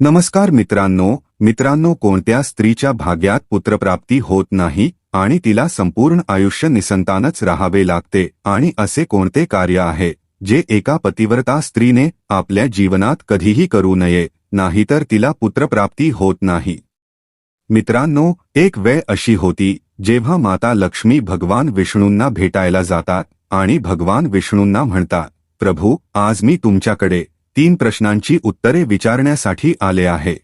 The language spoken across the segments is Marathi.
नमस्कार मित्रांनो मित्रांनो कोणत्या स्त्रीच्या भाग्यात पुत्रप्राप्ती होत नाही आणि तिला संपूर्ण आयुष्य निसंतानच राहावे लागते आणि असे कोणते कार्य आहे जे एका पतिव्रता स्त्रीने आपल्या जीवनात कधीही करू नये नाहीतर तिला पुत्रप्राप्ती होत नाही? मित्रांनो एक वेळ अशी होती जेव्हा माता लक्ष्मी भगवान विष्णूंना भेटायला जातात आणि भगवान विष्णूंना म्हणतात प्रभू आज मी तुमच्याकडे तीन प्रश्नांची उत्तरे विचारण्यासाठी आले आहे.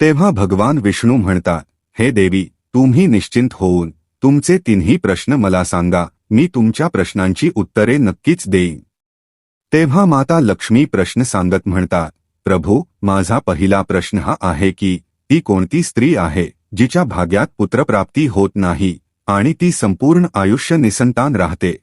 तेव्हा भगवान विष्णू म्हणतात हे देवी तुम्ही निश्चिंत होऊन तुमचे तिन्ही प्रश्न मला सांगा मी तुमच्या प्रश्नांची उत्तरे नक्कीच देईन. तेव्हा माता लक्ष्मी प्रश्न सांगत म्हणतात प्रभू माझा पहिला प्रश्न हा आहे की ती कोणती स्त्री आहे जिच्या भाग्यात पुत्रप्राप्ती होत नाही आणि ती संपूर्ण आयुष्य निसंतान राहते.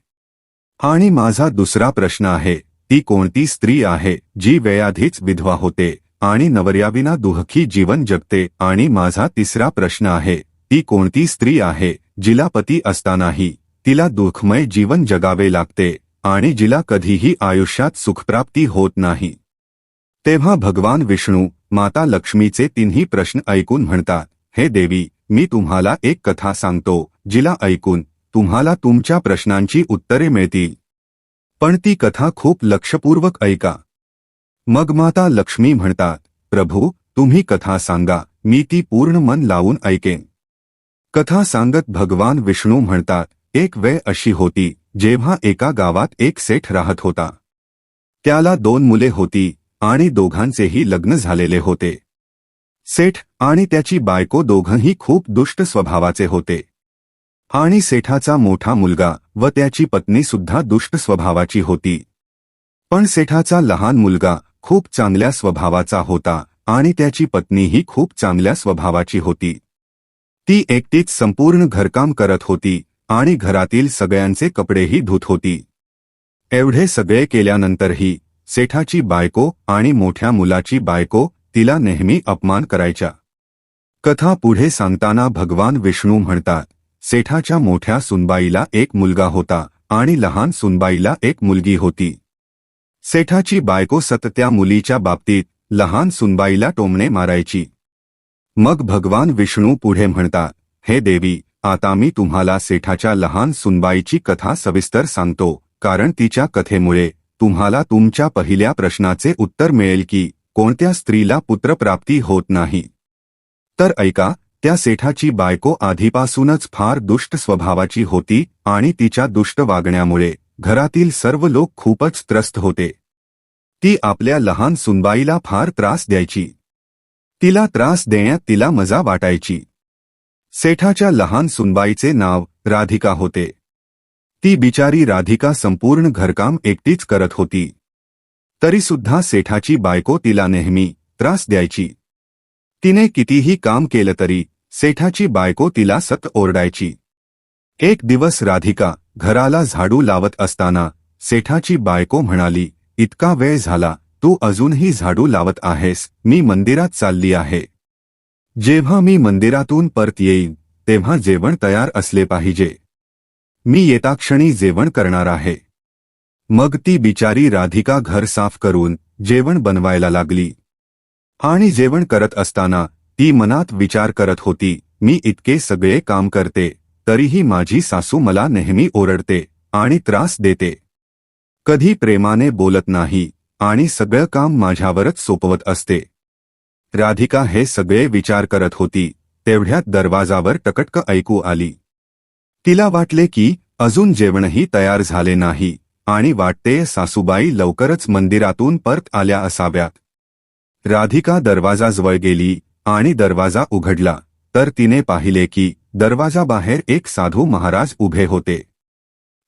आणि माझा दुसरा प्रश्न आहे ती कोणती स्त्री आहे जी वेळाधीच विधवा होते आणि नवर्याविना दुःखी जीवन जगते. आणि माझा तिसरा प्रश्न आहे ती कोणती स्त्री आहे जिला पती असतानाही तिला दुःखमय जीवन जगावे लागते आणि जिला कधीही आयुष्यात सुखप्राप्ती होत नाही. तेव्हा भगवान विष्णू माता लक्ष्मीचे तिन्ही प्रश्न ऐकून म्हणतात हे देवी मी तुम्हाला एक कथा सांगतो जिला ऐकून तुम्हाला तुमच्या प्रश्नांची उत्तरे मिळतील. पण ती कथा खूप लक्षपूर्वक ऐका. मग माता लक्ष्मी म्हणतात प्रभू तुम्ही कथा सांगा मी ती पूर्ण मन लावून ऐकेन. कथा सांगत भगवान विष्णू म्हणतात एक वेळ अशी होती जेव्हा एका गावात एक सेठ राहत होता. त्याला दोन मुले होती आणि दोघांचेही लग्न झालेले होते. सेठ आणि त्याची बायको दोघंही खूप दुष्ट स्वभावाचे होते. आणि सेठाचा मोठा मुलगा व त्याची पत्नी सुद्धा दुष्ट स्वभावाची होती. पण सेठाचा लहान मुलगा खूप चांगल्या स्वभावाचा होता आणि त्याची पत्नीही खूप चांगल्या स्वभावाची होती. ती एकटीच संपूर्ण घरकाम करत होती आणि घरातील सगळ्यांचे कपडेही धुत होती. एवढे सगळे केल्यानंतरही सेठाची बायको आणि मोठ्या मुलाची बायको तिला नेहमी अपमान करायच्या. कथा पुढे सांगताना भगवान विष्णू म्हणतात सेठाच्या मोठ्या सुनबाईला एक मुलगा होता आणि लहान सुनबाईला एक मुलगी होती. सेठाची बायको सतत्या मुलीच्या बाबतीत लहान सुनबाईला टोमणे मारायची. मग भगवान विष्णू पुढे म्हणता हे देवी आता मी तुम्हाला सेठाच्या लहान सुनबाईची कथा सविस्तर सांगतो कारण तिच्या कथेमुळे तुम्हाला तुमच्या पहिल्या प्रश्नाचे उत्तर मिळेल की कोणत्या स्त्रीला पुत्रप्राप्ती होत नाही. तर ऐका त्या सेठाची बायको आधीपासूनच फार दुष्ट स्वभावाची होती आणि तिच्या दुष्ट वागण्यामुळे घरातील सर्व लोक खूपच त्रस्त होते. ती आपल्या लहान सुनबाईला फार त्रास द्यायची. तिला त्रास देण्यात तिला मजा वाटायची. सेठाच्या लहान सुनबाईचे नाव राधिका होते. ती बिचारी राधिका संपूर्ण घरकाम एकटीच करत होती. तरीसुद्धा सेठाची बायको तिला नेहमी त्रास द्यायची. तिने कितीही काम केलं तरी सेठाची बायको तिला सत ओरडायची. एक दिवस राधिका घराला झाडू लावत असताना सेठाची बायको म्हणाली इतका वेळ झाला तू अजूनही झाडू लावत आहेस मी मंदिरात चालली आहे. जेव्हा मी मंदिरातून परत येईन तेव्हा जेवण तयार असले पाहिजे. मी येताक्षणी जेवण करणार आहे. मग ती बिचारी राधिका घर साफ करून जेवण बनवायला लागली. आणि जेवण करत असताना ती मनात विचार करत होती मी इतके सगळे काम करते तरीही माझी सासू मला नेहमी ओरडते आणि त्रास देते. कधी प्रेमाने बोलत नाही आणि सगळं काम माझ्यावरच सोपवत असते. राधिका हे सगळे विचार करत होती तेवढ्यात दरवाजावर टकटक ऐकू आली. तिला वाटले की अजून जेवणही तयार झाले नाही आणि वाटते सासूबाई लवकरच मंदिरातून परत आल्या असाव्यात. राधिका दरवाजाजवळ गेली आणि दरवाजा उघडला. तर तिने पाहिले की दरवाजाबाहेर एक साधू महाराज उभे होते.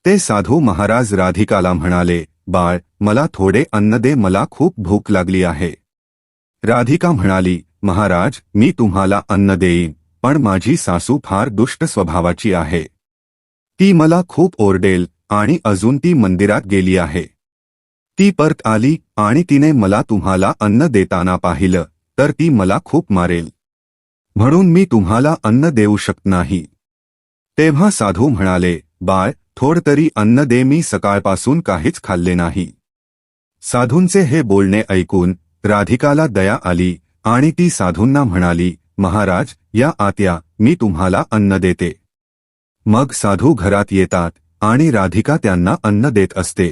ते साधू महाराज राधिकाला म्हणाले बाळ मला थोडे अन्न दे मला खूप भूक लागली आहे. राधिका म्हणाली महाराज मी तुम्हाला अन्न देईन पण माझी सासू फार दुष्ट स्वभावाची आहे. ती मला खूप ओरडेल आणि अजून ती मंदिरात गेली आहे. ती परत आली आणि तिने मला तुम्हाला अन्न देताना पाहिलं. तर ती मला खूप मारेल. म्हणून मी तुम्हाला अन्न देऊ शकत नाही. तेव्हा साधू म्हणाले बाळ थोड तरी अन्न दे मी सकाळपासून काहीच खाल्ले नाही. साधूंचे हे बोलणे ऐकून राधिकाला दया आली आणि ती साधूंना म्हणाली महाराज या आत्या मी तुम्हाला अन्न देते. मग साधू घरात येतात आणि राधिका त्यांना अन्न देत असते.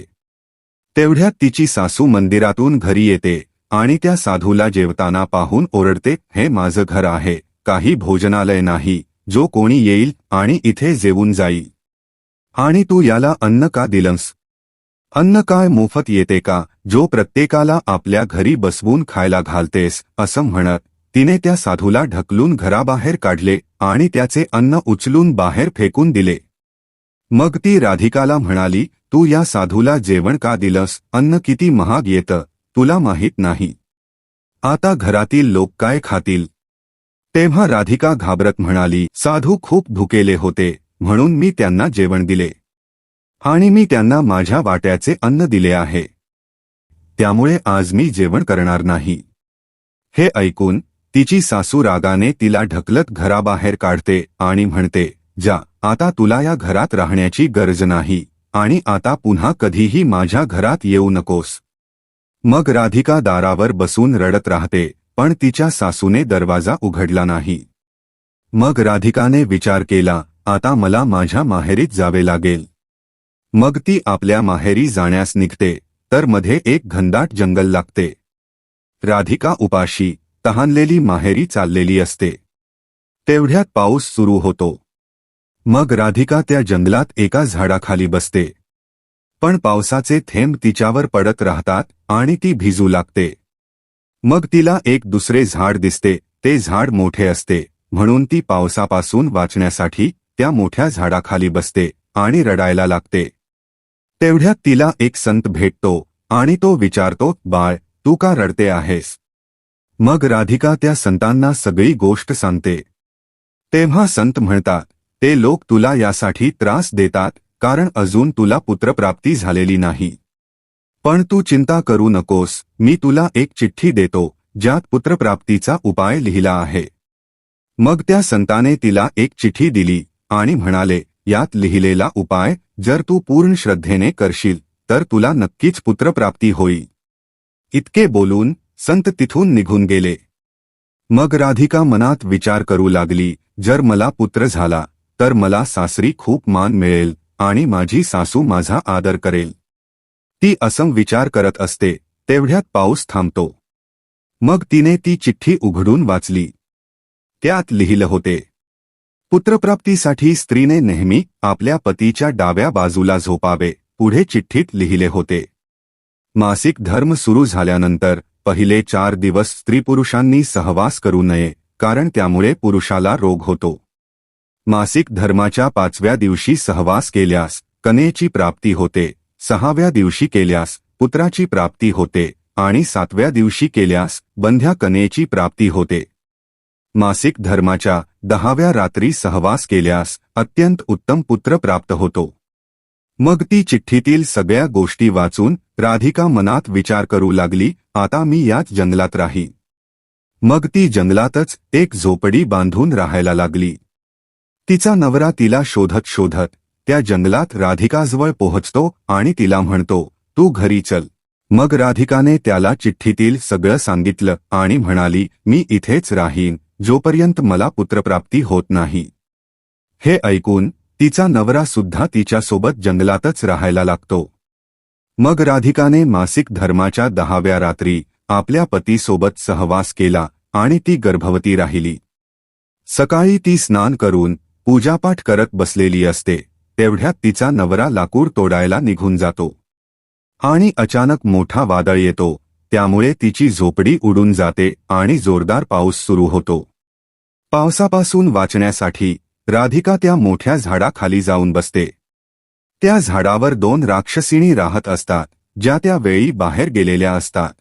तेवढ्यात तिची सासू मंदिरातून घरी येते. आणि त्या साधूला जेवताना पाहून ओरडते हे माझं घर आहे काही भोजनालय नाही जो कोणी येईल आणि इथे जेवून जाईल. आणि तू याला अन्न का दिलंस? अन्न काय मोफत येते का जो प्रत्येकाला आपल्या घरी बसवून खायला घालतेस असं म्हणत तिने त्या साधूला ढकलून घराबाहेर काढले आणि त्याचे अन्न उचलून बाहेर फेकून दिले. मग ती राधिकाला म्हणाली तू या साधूला जेवण का दिलंस अन्न किती महाग येतं तुला माहीत नाही. आता घरातील लोक काय खातील? तेव्हा राधिका घाबरत म्हणाली साधू खूप भुकेले होते म्हणून मी त्यांना जेवण दिले. आणि मी त्यांना माझ्या वाट्याचे अन्न दिले आहे. त्यामुळे आज मी जेवण करणार नाही. हे ऐकून तिची सासू रागाने तिला ढकलत घराबाहेर काढते आणि म्हणते जा आता तुला या घरात राहण्याची गरज नाही आणि आता पुन्हा कधीही माझ्या घरात येऊ नकोस. मग राधिका दारावर बसून रडत राहते पण तिच्या सासूने दरवाजा उघडला नाही. मग राधिकाने विचार केला आता मला माझ्या माहेरीत जावे लागेल. मग ती आपल्या माहेरी जाण्यास निघते तर मध्ये एक घनदाट जंगल लागते. राधिका उपाशी तहानलेली माहेरी चाललेली असते. तेवढ्यात पाऊस सुरू होतो. मग राधिका त्या जंगलात एका झाडाखाली बसते पण पावसाचे थेंब तिच्यावर पडत राहतात आणि ती भिजू लागते. मग तिला एक दुसरे झाड दिसते ते झाड मोठे असते म्हणून ती पावसापासून वाचण्यासाठी त्या मोठ्या झाडाखाली बसते आणि रडायला लागते. तेवढ्यात तिला एक संत भेटतो आणि तो विचारतो बाळ तू का रडते आहेस? मग राधिका त्या संतांना सगळी गोष्ट सांगते. तेव्हा संत म्हणतात ते लोक तुला यासाठी त्रास देतात कारण अजून तुला पुत्रप्राप्ती झालेली नाही. पण तू चिंता करू नकोस मी तुला एक चिठ्ठी देतो ज्यात पुत्रप्राप्तीचा उपाय लिहिला आहे. मग त्या संताने तिला एक चिठ्ठी दिली आणि म्हणाले यात लिहिलेला उपाय जर तू पूर्ण श्रद्धेने करशील तर तुला नक्कीच पुत्रप्राप्ती होई. इतके बोलून संत तिथून निघून गेले. मग राधिका मनात विचार करू लागली जर मला पुत्र झाला तर मला सासरी खूप मान मिळेल आणि माझी सासू माझा आदर करेल. ती असम विचार करत असते तेवढ्यात पाऊस थांबतो. मग तिने ती चिठ्ठी उघडून वाचली. त्यात लिहिलं होते पुत्रप्राप्तीसाठी स्त्रीने नेहमी आपल्या पतीच्या डाव्या बाजूला झोपावे पुढे चिठ्ठीत लिहिले होते. मासिक धर्म सुरू झाल्यानंतर पहिले चार दिवस स्त्रीपुरुषांनी सहवास करू नये कारण त्यामुळे पुरुषाला रोग होतो. मासिक धर्माच्या पाचव्या दिवशी सहवास केल्यास कनेची प्राप्ती होते सहाव्या दिवशी केल्यास पुत्राची प्राप्ती होते आणि सातव्या दिवशी केल्यास बंध्या कनेची प्राप्ती होते. मासिक धर्माच्या दहाव्या रात्री सहवास केल्यास अत्यंत उत्तम पुत्र प्राप्त होतो. मग ती चिठ्ठीतील सगळ्या गोष्टी वाचून राधिका मनात विचार करू लागली आता मी याच जंगलात राही मग ती जंगलातच एक झोपडी बांधून राहायला लागली. तिचा नवरा तिला शोधत शोधत त्या जंगलात राधिकाजवळ पोहोचतो आणि तिला म्हणतो तू घरी चल. मग राधिकाने त्याला चिठ्ठीतील सगळं सांगितलं आणि म्हणाली मी इथेच राहीन जोपर्यंत मला पुत्रप्राप्ती होत नाही. हे ऐकून तिचा नवरा सुद्धा तिच्यासोबत जंगलातच राहायला लागतो. मग राधिकाने मासिक धर्माच्या दहाव्या रात्री आपल्या पतीसोबत सहवास केला आणि ती गर्भवती राहिली. सकाळी ती स्नान करून पूजापाठ करत बसलेली असते तेवढ्यात तिचा नवरा लाकूड तोडायला निघून जातो. आणि अचानक मोठा वादळ येतो त्यामुळे तिची झोपडी उडून जाते आणि जोरदार पाऊस सुरू होतो. पावसापासून वाचण्यासाठी राधिका त्या मोठ्या झाडाखाली जाऊन बसते. त्या झाडावर दोन राक्षसिणी राहत असतात ज्या त्या वेळी बाहेर गेलेल्या असतात.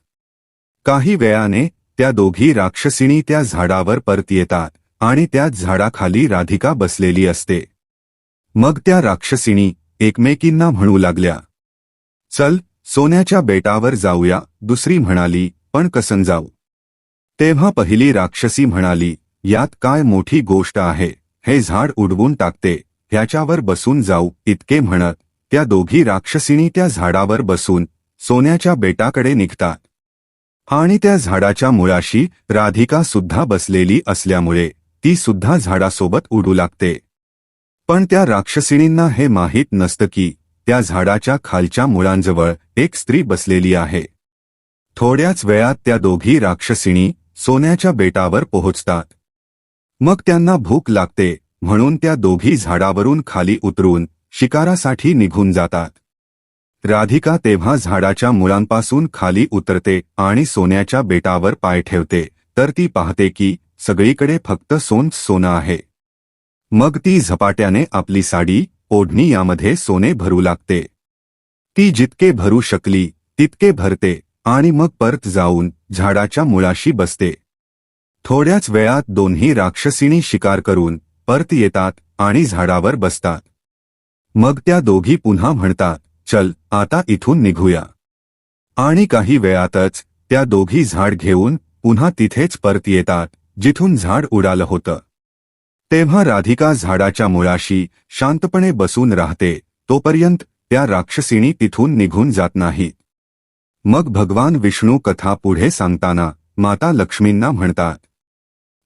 काही वेळाने त्या दोघी राक्षसिणी त्या झाडावर परत येतात. आणि त्याच झाडाखाली राधिका बसलेली असते. मग त्या राक्षसिणी एकमेकींना म्हणू लागल्या. चल सोन्याच्या बेटावर जाऊया दुसरी म्हणाली पण कसन जाऊ? तेव्हा पहिली राक्षसी म्हणाली यात काय मोठी गोष्ट आहे हे झाड उडवून टाकते ह्याच्यावर बसून जाऊ इतके म्हणत त्या दोघी राक्षसिणी त्या झाडावर बसून सोन्याच्या बेटाकडे निघतात आणि त्या झाडाच्या मुळाशी राधिका सुद्धा बसलेली असल्यामुळे ती सुद्धा झाडासोबत उडू लागते. पण त्या राक्षसिणींना हे माहीत नसतं की त्या झाडाच्या खालच्या मुळांजवळ एक स्त्री बसलेली आहे. थोड्याच वेळात त्या दोघी राक्षसिणी सोन्याच्या बेटावर पोहोचतात. मग त्यांना भूक लागते म्हणून त्या दोघी झाडावरून खाली उतरून शिकारासाठी निघून जातात. राधिका तेव्हा झाडाच्या मुळांपासून खाली उतरते आणि सोन्याच्या बेटावर पाय ठेवते तर ती पाहते की सगळीकडे फक्त सोन सोनं आहे. मग ती झपाट्याने आपली साडी ओढणी यामध्ये सोने भरू लागते. ती जितके भरू शकली तितके भरते आणि मग परत जाऊन झाडाच्या मुळाशी बसते. थोड्याच वेळात दोन्ही राक्षसिणी शिकार करून परत येतात आणि झाडावर बसतात. मग त्या दोघी पुन्हा म्हणतात चल आता इथून निघूया. आणि काही वेळातच त्या दोघी झाड घेऊन पुन्हा तिथेच परत येतात. जिथून झाड उडालं होतं. तेव्हा राधिका झाडाच्या मुळाशी शांतपणे बसून राहते तोपर्यंत त्या राक्षसिणी तिथून निघून जात नाही. मग भगवान विष्णू कथा पुढे सांगताना माता लक्ष्मींना म्हणतात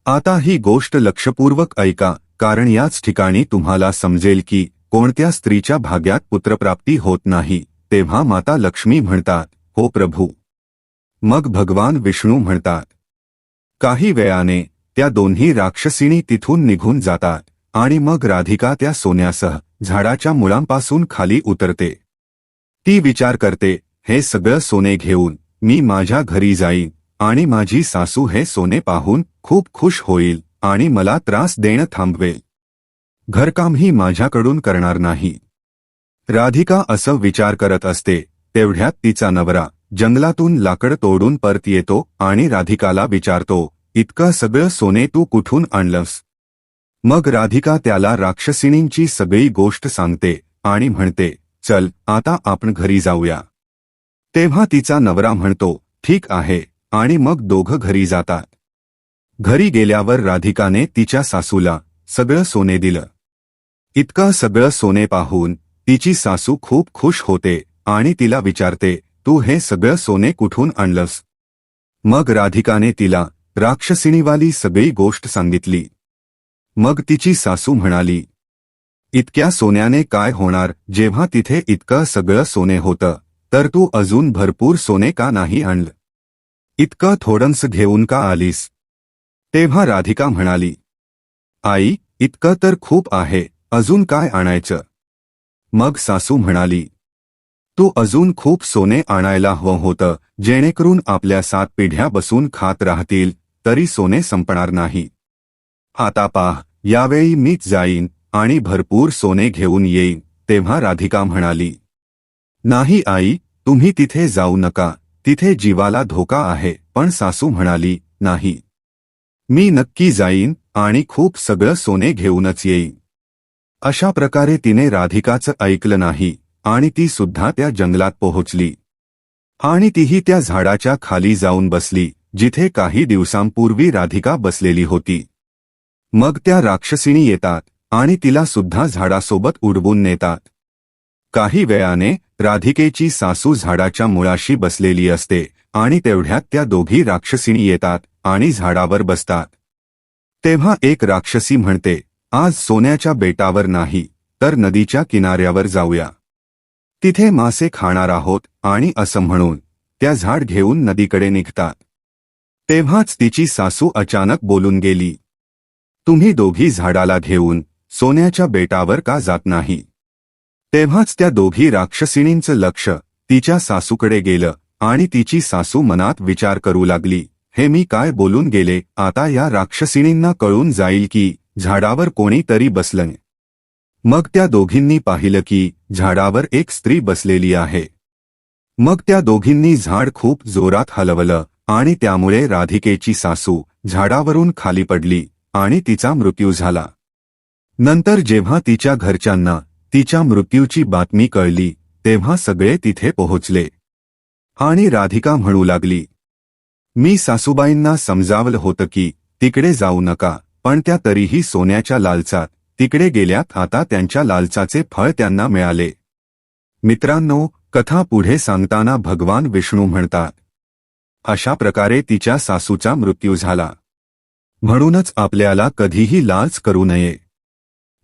आता ही गोष्ट लक्षपूर्वक ऐका कारण याच ठिकाणी तुम्हाला समजेल की कोणत्या स्त्रीच्या भाग्यात पुत्रप्राप्ती होत नाही. तेव्हा माता लक्ष्मी म्हणतात हो प्रभू. मग भगवान विष्णू म्हणतात काही वेळाने त्या दोन्ही राक्षसिणी तिथून निघून जातात आणि मग राधिका त्या सोन्यासह झाडाच्या मुळांपासून खाली उतरते. ती विचार करते हे सगळं सोने घेऊन मी माझ्या घरी जाईन आणि माझी सासू हे सोने पाहून खूप खुश होईल आणि मला त्रास देणं थांबवेल. घरकामही माझ्याकडून करणार नाही. राधिका असं विचार करत असते तेवढ्यात तिचा नवरा जंगलातून लाकड तोडून परत येतो आणि राधिकाला विचारतो इतकं सगळं सोने तू कुठून आणलंस? मग राधिका त्याला राक्षसिणींची सगळी गोष्ट सांगते आणि म्हणते चल आता आपण घरी जाऊया. तेव्हा तिचा नवरा म्हणतो ठीक आहे. आणि मग दोघं घरी जातात. घरी गेल्यावर राधिकाने तिच्या सासूला सगळं सोने दिलं. इतकं सगळं सोने पाहून तिची सासू खूप खुश होते आणि तिला विचारते तू हे सगळं सोने कुठून आणलंस? मग राधिकाने तिला राक्षसिणीवाली सगळी गोष्ट सांगितली. मग तिची सासू म्हणाली इतक्या सोन्याने काय होणार जेव्हा तिथे इतकं सगळं सोने होतं तर तू अजून भरपूर सोने का नाही आणलं? इतकं थोडंस घेऊन का आलीस? तेव्हा राधिका म्हणाली आई इतकं तर खूप आहे अजून काय आणायचं? मग सासू म्हणाली तू अजून खूप सोने आणायला हवं होतं जेणेकरून आपल्या सात पिढ्या बसून खात राहतील तरी सोने संपणार नाही. आता पाह यावेळी मीच जाईन आणि भरपूर सोने घेऊन येईन तेव्हा राधिका म्हणाली. नाही आई तुम्ही तिथे जाऊ नका तिथे जीवाला धोका आहे पण सासू म्हणाली नाही. मी नक्की जाईन आणि खूप सगळं सोने घेऊनच येईन. अशा प्रकारे तिने राधिकाचं ऐकलं नाही. आणि ती सुद्धा त्या जंगलात पोहोचली. आणि तीही त्या झाडाच्या खाली जाऊन बसली जिथे काही दिवसांपूर्वी राधिका बसलेली होती. मग त्या राक्षसिणी येतात आणि तिला सुद्धा झाडासोबत उडवून नेतात. काही वेळाने राधिकेची सासू झाडाच्या मुळाशी बसलेली असते आणि तेवढ्यात त्या दोघी राक्षसिणी येतात आणि झाडावर बसतात. तेव्हा एक राक्षसी म्हणते आज सोन्याच्या बेटावर नाही तर नदीच्या किनाऱ्यावर जाऊया. तिथे मासे खाणार आहोत आणि असं म्हणून त्या झाड घेऊन नदीकडे निघतात. तेव्हाच तिची सासू अचानक बोलून गेली तुम्ही दोघी झाडाला घेऊन सोन्याच्या बेटावर का जात नाही? तेव्हाच त्या दोघी राक्षसिणींचं लक्ष तिच्या सासूकडे गेलं आणि तिची सासू मनात विचार करू लागली हे मी काय बोलून गेले? आता या राक्षसिणींना कळून जाईल की झाडावर कोणीतरी बसलं मग त्या दोघींनी पाहिलं की झाडावर एक स्त्री बसलेली आहे. मग त्या दोघींनी झाड खूप जोरात हलवलं आणि त्यामुळे राधिकेची सासू झाडावरून खाली पडली आणि तिचा मृत्यू झाला. नंतर जेव्हा तिच्या घरच्यांना तिच्या मृत्यूची बातमी कळली तेव्हा सगळे तिथे पोहोचले. आणि राधिका म्हणू लागली मी सासूबाईंना समजावलं होतं की तिकडे जाऊ नका पण त्या तरीही सोन्याच्या लालचात तिकडे गेल्यात आता त्यांच्या लालचाचे फळ त्यांना मिळाले. मित्रांनो कथा पुढे सांगताना भगवान विष्णू म्हणतात अशा प्रकारे तिच्या सासूचा मृत्यू झाला. म्हणूनच आपल्याला कधीही लाच करू नये.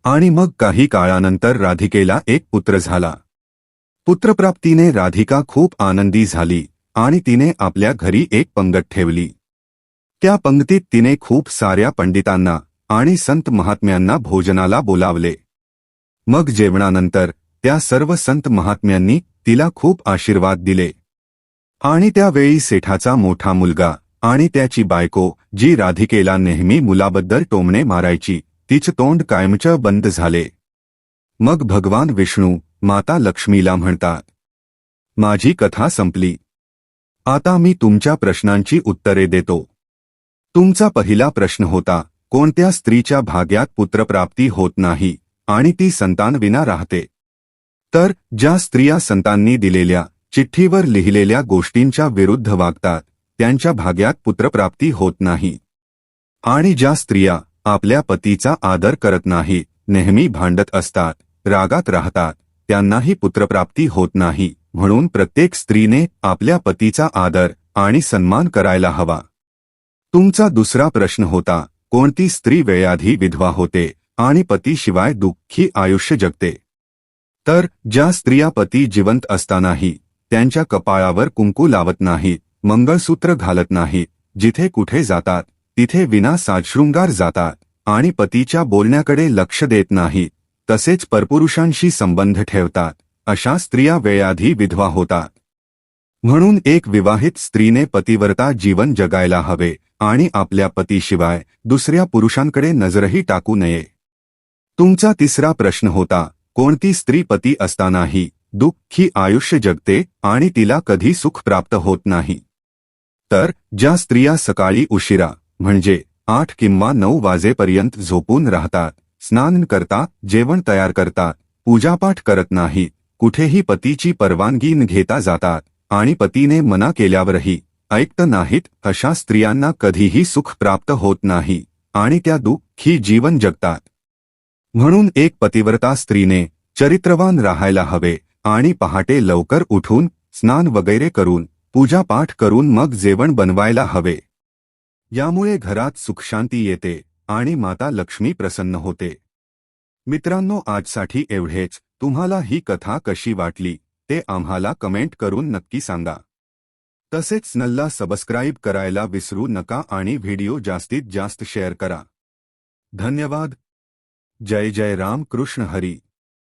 आणि मग काही काळानंतर राधिकेला एक पुत्र झाला. पुत्रप्राप्तीने राधिका खूप आनंदी झाली आणि तिने आपल्या घरी एक पंगत ठेवली. त्या पंगतीत तिने खूप साऱ्या पंडितांना आणि संत महात्म्यांना भोजनाला बोलावले. मग जेवणानंतर त्या सर्व संत महात्म्यांनी तिला खूप आशीर्वाद दिले. आणि त्यावेळी सेठाचा मोठा मुलगा आणि त्याची बायको जी राधिकेला नेहमी मुलाबद्दल टोमणे मारायची तिचं तोंड कायमचं बंद झाले. मग भगवान विष्णू माता लक्ष्मीला म्हणतात माझी कथा संपली. आता मी तुमच्या प्रश्नांची उत्तरे देतो. तुमचा पहिला प्रश्न होता कोणत्या स्त्रीच्या भाग्यात पुत्रप्राप्ती होत नाही आणि ती संतानविना राहते? तर ज्या स्त्रिया संतांनी दिलेल्या चिठ्ठीवर लिहिलेल्या गोष्टींच्या विरुद्ध वागतात त्यांच्या भाग्यात पुत्रप्राप्ती होत नाही. आणि ज्या स्त्रिया आपल्या पतीचा आदर करत नाही नेहमी भांडत असतात रागात राहतात त्यांनाही पुत्रप्राप्ती होत नाही म्हणून प्रत्येक स्त्रीने आपल्या पतीचा आदर आणि सन्मान करायला हवा. तुमचा दुसरा प्रश्न होता कोणती स्त्री वेळाधी विधवा होते आणि पतीशिवाय दुःखी आयुष्य जगते? तर ज्या स्त्रिया पती जिवंत असतानाही त्यांच्या कपाळावर कुंकू लावत नाहीत मंगळसूत्र घालत नाहीत जिथे कुठे जातात तिथे विना साजशृंगार जातात आणि पतीच्या बोलण्याकडे लक्ष देत नाहीत तसेच परपुरुषांशी संबंध ठेवतात अशा स्त्रिया वेळाधी विधवा होतात. म्हणून एक विवाहित स्त्रीने पतिव्रता जीवन जगायला हवे. आणि आपल्या पतीशिवाय दुसऱ्या पुरुषांकडे नजरही टाकू नये. तुमचा तिसरा प्रश्न होता कोणती स्त्री पती असतानाही दुःखी आयुष्य जगते आणि तिला कधी सुख प्राप्त होत नाही? तर ज्या स्त्रिया सकाळी उशिरा म्हणजे आठ किंवा नऊ वाजेपर्यंत झोपून राहतात स्नान करतात जेवण तयार करतात पूजापाठ करत नाहीत कुठेही पतीची परवानगी न घेता जातात आणि पतीने मना केल्यावरही ऐकत नाहीत अशा स्त्रियांना कधीही सुख प्राप्त होत नाही आणि त्या दुःखी जीवन जगतात. म्हणून एक पतिव्रता स्त्रीने चरित्रवान राहायला हवे आणि पहाटे लवकर उठून स्नान वगैरे करून पूजापाठ करून मग जेवण बनवायला हवे. यामुळे घरात सुखशांती येते आणि माता लक्ष्मी प्रसन्न होते. मित्रांनो आजसाठी एवढेच. तुम्हाला ही कथा कशी वाटली ते आम्हाला कमेंट करून नक्की सांगा. तसेच नल्ला सबस्क्राईब करायला विसरू नका आणि व्हिडिओ जास्तीत जास्त शेअर करा. धन्यवाद. जय जय राम कृष्ण हरी.